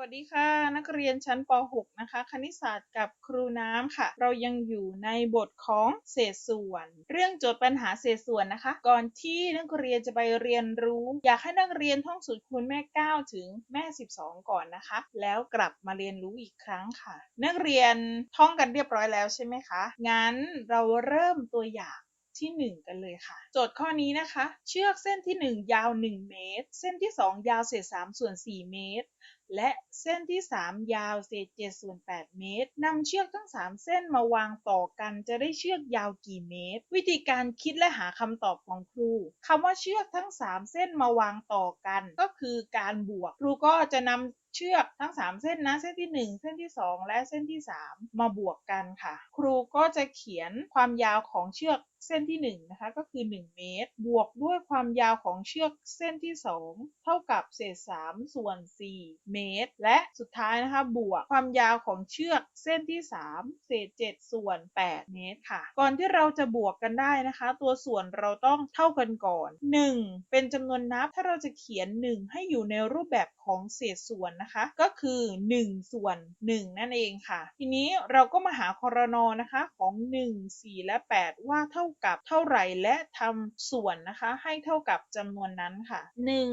วัสดีค่ะ นักเรียนชั้นป .6 นะคะ คณิตศาสตร์กับครูน้ำค่ะ เรายังอยู่ในบทของเศษส่วน เรื่องโจทย์ปัญหาเศษส่วนนะคะ ก่อนที่นักเรียนจะไปเรียนรู้ อยากให้นักเรียนท่องสูตรคูณแม่ 9 ถึงแม่ 12 ก่อนนะคะ แล้วกลับมาเรียนรู้อีกครั้งค่ะ นักเรียนท่องกันเรียบร้อยแล้วใช่ไหมคะงั้นเราเริ่มตัวอย่าง ที่ 1 กันเลยค่ะ โจทย์ข้อนี้นะคะ เชือกเส้นที่ 1 ยาว 1 เมตร เส้นที่ 2 ยาวเศษ3ส่วน 4 เมตร และเส้นที่ 3 ยาวเศษ7ส่วน8เมตรนำเชือกทั้ง 3 เส้นมาวางต่อกันจะได้เชือกยาวกี่เมตร วิธีการคิดและหาคำตอบของครูคำว่าเชือกทั้ง 3 เส้นมาวางต่อกัน ก็คือการบวก ครูก็จะนำ เชือกทั้ง 3 เส้นนะ เส้นที่ 1 เส้นที่ 2 และเส้นที่ 3 มาบวกกันค่ะ ครูก็จะเขียนความยาวของเชือกเส้นที่1นะคะก็คือ 1 เมตร บวกด้วยความยาวของเชือกเส้นที่ 2 เท่ากับเศษ 3 ส่วน 4 เมตร และสุดท้ายนะคะบวกความยาวของเชือกเส้นที่ 3 เศษ 7 ส่วน 8 เมตรค่ะ ก่อนที่เราจะบวกกันได้นะคะ ตัวส่วนเราต้องเท่ากันก่อน 1 เป็นจำนวนนับถ้าเราจะเขียน 1 ให้อยู่ในรูปแบบของเศษส่วนนะคะ ก็คือ 1 ส่วน 1 นั่นเองค่ะ ทีนี้เราก็มาหาคอรนอนะคะของ 1 4 และ 8 ว่าเท่ากับเท่าไหร่และทำส่วนนะคะให้เท่ากับจำนวนนั้นค่ะ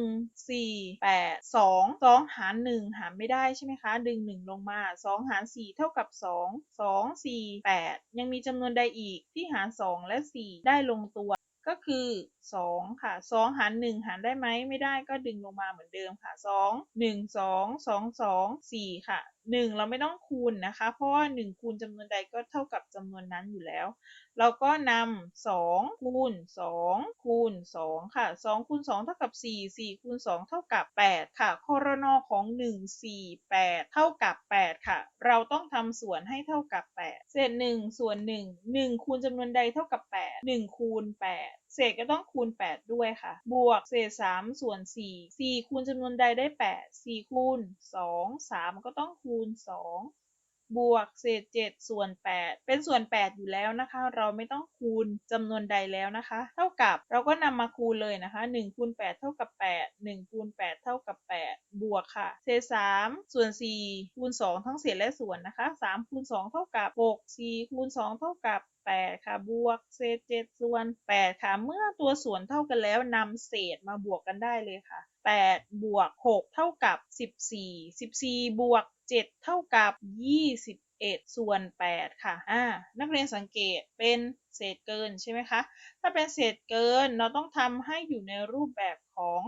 1 4 8 2 2 หาร 1 หารไม่ได้ใช่ไหมคะดึง 1 ลงมา 2 หาร 4 เท่ากับ 2 2 4 8 ยังมีจำนวนใดอีกที่หาร 2 และ 4 ได้ลงตัว ก็คือ 2 ค่ะ 2 หาร 1 หารได้ไหมไม่ได้ก็ดึงลงมาเหมือนเดิมค่ะ 2 1 2 2 2 4 ค่ะ 1 เราไม่ต้องคูณนะคะ เพราะว่า 1 คูณจำนวนใดก็เท่ากับจำนวนนั้นอยู่แล้ว เราก็นำ2คูณ2คูณ2ค่ะ2คูณ2เท่ากับ 4 4คูณ2เท่ากับ 8 ค่ะคอรนอของ 1 4 8 เท่ากับ 8 ค่ะ เราต้องทำส่วนให้เท่ากับ 8 เศษ1ส่วน 1 1 คูณจำนวนใดเท่ากับ 8 1 คูณ 8 เศษก็ต้องคูณ 8 ด้วยค่ะ บวกเศษ 3 ส่วน 4 4 คูณจำนวนใดได้ 8 4 คูณ 2 3 ก็ต้องคูณ 2 บวกเศษ 7 ส่วน 8 เป็นส่วน 8 อยู่แล้วนะคะ เราไม่ต้องคูณจำนวนใดแล้วนะคะ เท่ากับเราก็นำมาคูณเลยนะคะ1คูณ8เท่ากับ 8 1คูณ8เท่ากับ 8 บวกค่ะ เศษ 3 ส่วน 4 คูณ 2 ทั้งเศษและส่วนนะคะ 3 คูณ 2 เท่ากับ 6 4 คูณ 2 เท่ากับ8ค่ะบวกเศษ7ส่วน 8 ค่ะ เมื่อตัวส่วนเท่ากันแล้วนำเศษมาบวกกันได้เลยค่ะ8บวก6เท่ากับ 14 14 บวก 7 เท่ากับ 21 ส่วน 8 ค่ะ อ่า นักเรียนสังเกตเป็นเศษเกินใช่ไหมคะ ถ้าเป็นเศษเกินเราต้องทำให้อยู่ในรูปแบบของ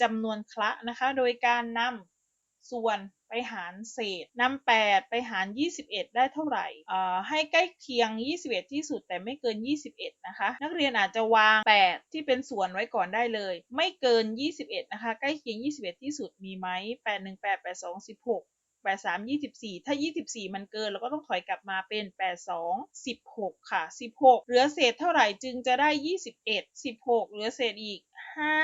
จำนวนคละนะคะ โดยการนำส่วนไปหารเศษนำ8 ไปหาร 21 ได้เท่าไหร่ให้ใกล้เคียง 21 ที่สุดแต่ไม่เกิน 21 นะคะ นักเรียนอาจจะวาง 8 ที่เป็นส่วนไว้ก่อนได้เลย ไม่เกิน 21 นะคะ ใกล้เคียง 21 ที่สุดมีไหม 8 1 8 8 2 16 8 3 24ถ้า24มันเกินเราก็ต้องถอยกลับมาเป็น8 2 16ค่ะ16เหลือเศษเท่าไหร่จึงจะได้21 16เอ็ดสิบหกเหลือเศษอีก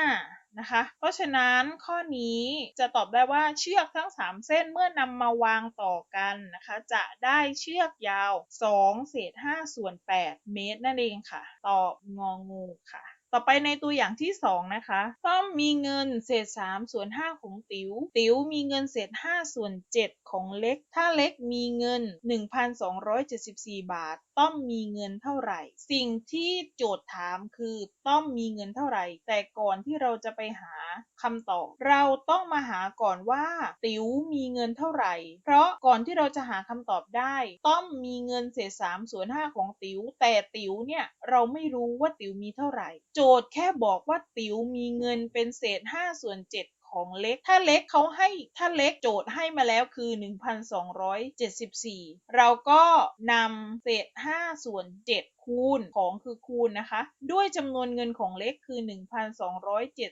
5นะคะ เพราะฉะนั้นข้อนี้จะตอบได้ว่าเชือกทั้ง 3 เส้นเมื่อนำมาวางต่อกันนะคะ จะได้เชือกยาว2เศษ5ส่วน8เมตรนั่นเองค่ะ ตอบงองูค่ะ ต่อไปในตัวอย่างที่ 2 นะคะต้อมมีเงินเศษ 3 ส่วน 5 ของติว๋ว ติ๋วมีเงินเศษ 5 ส่วน 7 ของเล็ก ถ้าเล็กมีเงิน 1,274 บาท ต้อมมีเงินเท่าไหร่ สิ่งที่โจทย์ถามคือต้อมมีเงินเท่าไหร่ แต่ก่อนที่เราจะไปหาคำตอบ เราต้องมาหาก่อนว่า ติ๋วมีเงินเท่าไหร่ เพราะก่อนที่เราจะหาคำตอบได้ ต้อมมีเงินเศษ3ส่วน5ของติ๋วแต่ติ๋วเนี่ยเราไม่รู้ว่าติ๋วมีเท่าไหร่ โจทย์แค่บอกว่าติ๋วมีเงินเป็นเศษ5ส่วน7 ของเล็ก ถ้าเล็กเขาให้ถ้าเล็กโจทย์ให้มาแล้วคือ 1,274 เราก็นำเศษ 5 ส่วน 7คูณของคือคูณนะคะ ด้วยจำนวนเงินของเล็กคือ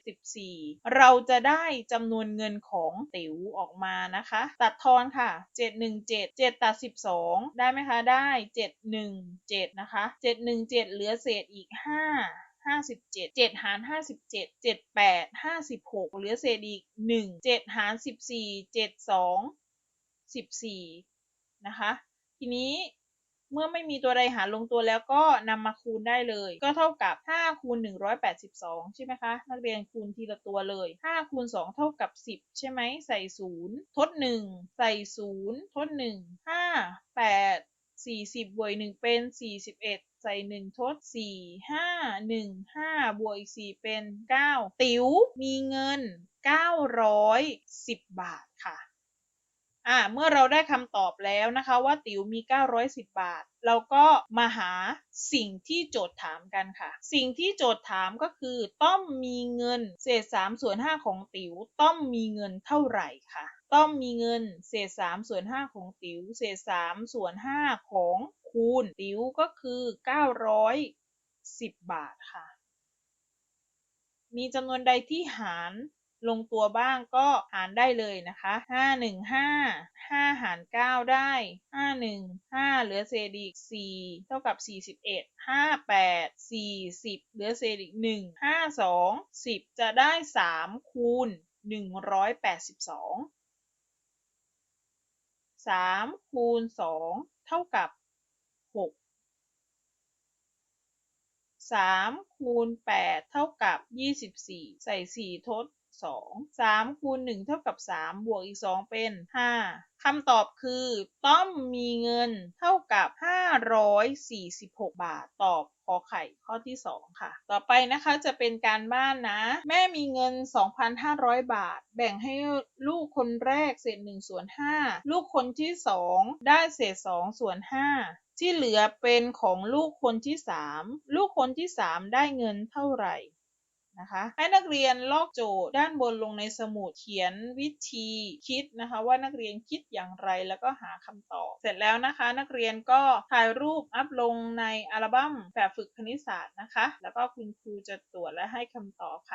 1,274 เราจะได้จำนวนเงินของติ๋วออกมานะคะ ตัดทอนค่ะ 717 7ตัด12 ได้ไหมคะ ได้ 717 นะคะ 717 เหลือเศษอีก 5 ห้าสิบเจ็ดเจ็ดหารห้าสิบเจ็ดเจ็ดแปดห้าสิบหกเหลือเศษอีกหนึ่งเจ็ดหารสิบสี่เจ็ดสองสิบสี่นะคะ ทีนี้เมื่อไม่มีตัวใดหารลงตัวแล้วก็นำมาคูณได้เลย ก็เท่ากับ 5 คูณ 182 ใช่ไหมคะ นักเรียนคูณทีละตัวเลย 5 คูณ 2 เท่ากับ 10 ใช่ไหม ใส่ 0 ทด 1 ใส่ 0 ทด 1 5 8 40บบวก1เป็น41ใส่1ทด4 5 1 5บวกอีก4เป็น9ติ๋วมีเงิน910บาทค่ะอ่าเมื่อเราได้คำตอบแล้วนะคะว่าติ๋วมี 910 บาท เราก็มาหาสิ่งที่โจทย์ถามกันค่ะ สิ่งที่โจทย์ถามก็คือต้อมมีเงิน เศษ3ส่วน5ของติ๋วต้อมมีเงินเท่าไหร่ค่ะ ต้อมมีเงินเศษ3ส่วน5ของติ๋วเศษ3ส่วน5ของคูณติ๋วก็คือ910บาทค่ะ มีจำนวนใดที่หารลงตัวบ้างก็หารได้เลยนะคะ5 1 5 5หาร9ได้5 1 5เหลือเศษอีก4เท่ากับ41 5 8 40เหลือเศษอีก1 5 2 10จะได้3คูณ 182 3คูณ2เท่ากับ6 3คูณ8เท่ากับ24ใส่4ทด 2 3คูณ1เท่ากับ3บวกอีก2เป็น5คำตอบคือต้อมมีเงินเท่ากับ 546 บาท ตอบขอไข่ข้อที่ 2 ค่ะ ต่อไปนะคะจะเป็นการบ้านนะ แม่มีเงิน 2,500 บาท แบ่งให้ลูกคนแรกเศษ1ส่วน5ลูกคนที่ 2 ได้เศษ2ส่วน5ที่เหลือเป็นของลูกคนที่ 3 ลูกคนที่ 3 ได้เงินเท่าไหร่ นะคะให้นักเรียนลอกโจทย์ด้านบนลงในสมุดเขียนวิธีคิดนะคะ ว่านักเรียนคิดอย่างไรแล้วก็หาคำตอบ เสร็จแล้วนะคะ นักเรียนก็ถ่ายรูปอัพลงในอัลบั้มแบบฝึกคณิตศาสตร์นะคะ แล้วก็คุณครูจะตรวจและให้คำตอบค่ะ